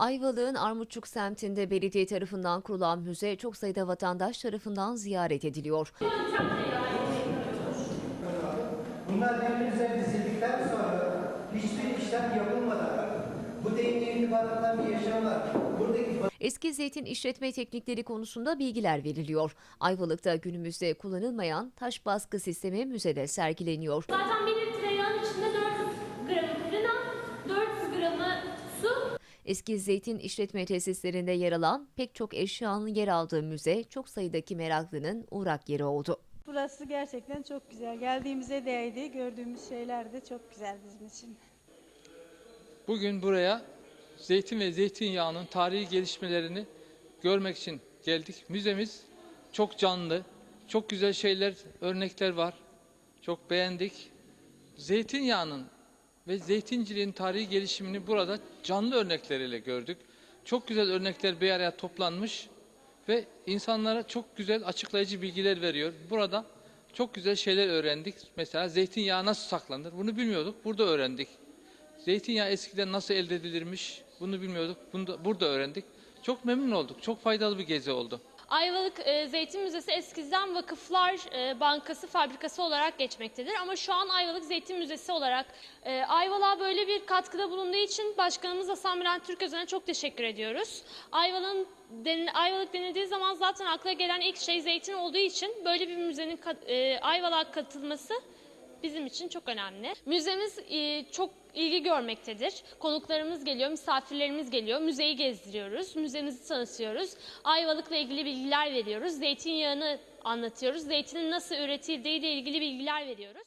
Ayvalık'ın Armutçuk semtinde belediye tarafından kurulan müze çok sayıda vatandaş tarafından ziyaret ediliyor. Bunlar birbirine dizildikten sonra hiçbir işlem yapılmadan bu dengeyi ibareten bir yaşam var. Buradaki Eski zeytin işletme teknikleri konusunda bilgiler veriliyor. Ayvalık'ta günümüzde kullanılmayan taş baskı sistemi müzede sergileniyor. Zaten 1 litre yağın içinde 400 gramı fırına, 400 gramı Eski zeytin işletme tesislerinde yer alan pek çok eşyanın yer aldığı müze çok sayıdaki meraklının uğrak yeri oldu. Burası gerçekten çok güzel. Geldiğimize değdi. Gördüğümüz şeyler de çok güzel bizim için. Bugün buraya zeytin ve zeytinyağının tarihi gelişmelerini görmek için geldik. Müzemiz çok canlı, çok güzel şeyler, örnekler var. Çok beğendik. Zeytinyağının ve zeytinciliğin tarihi gelişimini burada canlı örnekleriyle gördük. Çok güzel örnekler bir araya toplanmış ve insanlara çok güzel açıklayıcı bilgiler veriyor. Burada çok güzel şeyler öğrendik. Mesela zeytinyağı nasıl saklanır? Bunu bilmiyorduk. Burada öğrendik. Zeytinyağı eskiden nasıl elde edilirmiş bunu bilmiyorduk. Bunu da burada öğrendik. Çok memnun olduk. Çok faydalı bir gezi oldu. Ayvalık e, Zeytin Müzesi eskiden Vakıflar e, Bankası fabrikası olarak geçmektedir. Ama şu an Ayvalık Zeytin Müzesi olarak e, Ayvalık'a böyle bir katkıda bulunduğu için Başkanımız Hasan Bülent Türköz'e çok teşekkür ediyoruz. Ayvalık'ın Ayvalık denildiği zaman zaten akla gelen ilk şey zeytin olduğu için böyle bir müzenin e, Ayvalık'a katılması bizim için çok önemli. Müzemiz e, çok ilgi görmektedir. Konuklarımız geliyor, misafirlerimiz geliyor. Müzeyi gezdiriyoruz, müzemizi tanıtıyoruz. Ayvalık'la ilgili bilgiler veriyoruz. Zeytinyağını anlatıyoruz. Zeytinin nasıl üretildiği ile ilgili bilgiler veriyoruz.